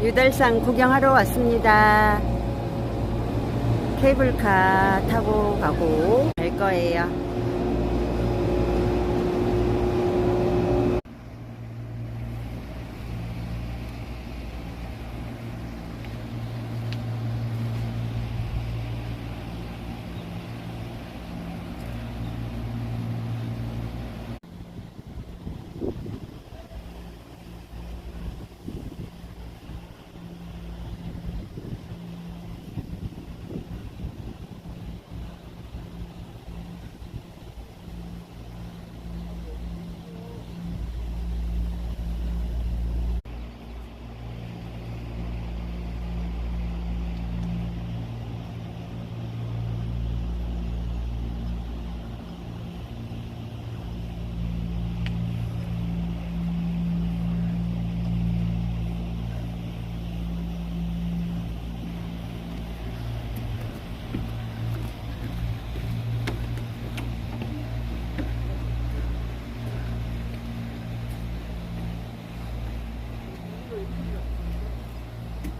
유달산 구경하러 왔습니다. 케이블카 타고 가고 갈 거예요.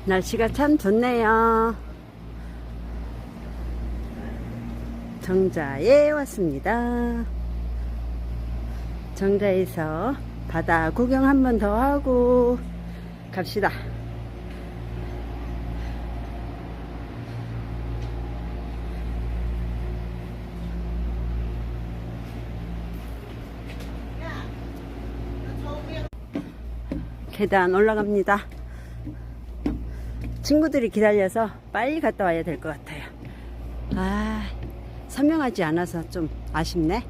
날씨가 참 좋네요. 정자에 왔습니다. 정자에서 바다 구경 한 번 더 하고 갑시다. 계단 올라갑니다. 친구들이 기다려서 빨리 갔다 와야 될 것 같아요. 아, 선명하지 않아서 좀 아쉽네.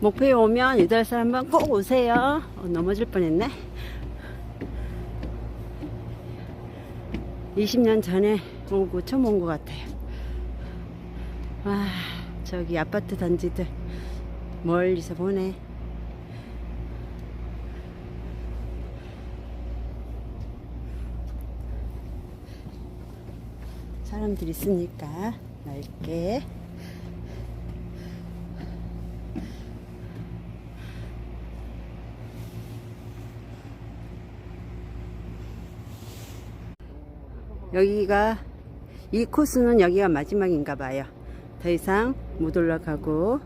목포에 오면 유달산 한번 꼭 오세요. 어, 넘어질 뻔했네. 20년 전에 오고 처음 온 것 같아요. 와, 저기 아파트 단지들 멀리서 보네. 사람들 있으니까 넓게 여기가 이 코스는 여기가 마지막인가 봐요. 더 이상 못 올라가고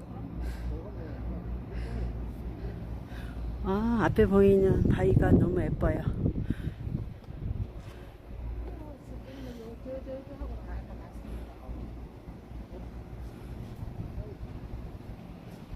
아 앞에 보이는 바위가 너무 예뻐요.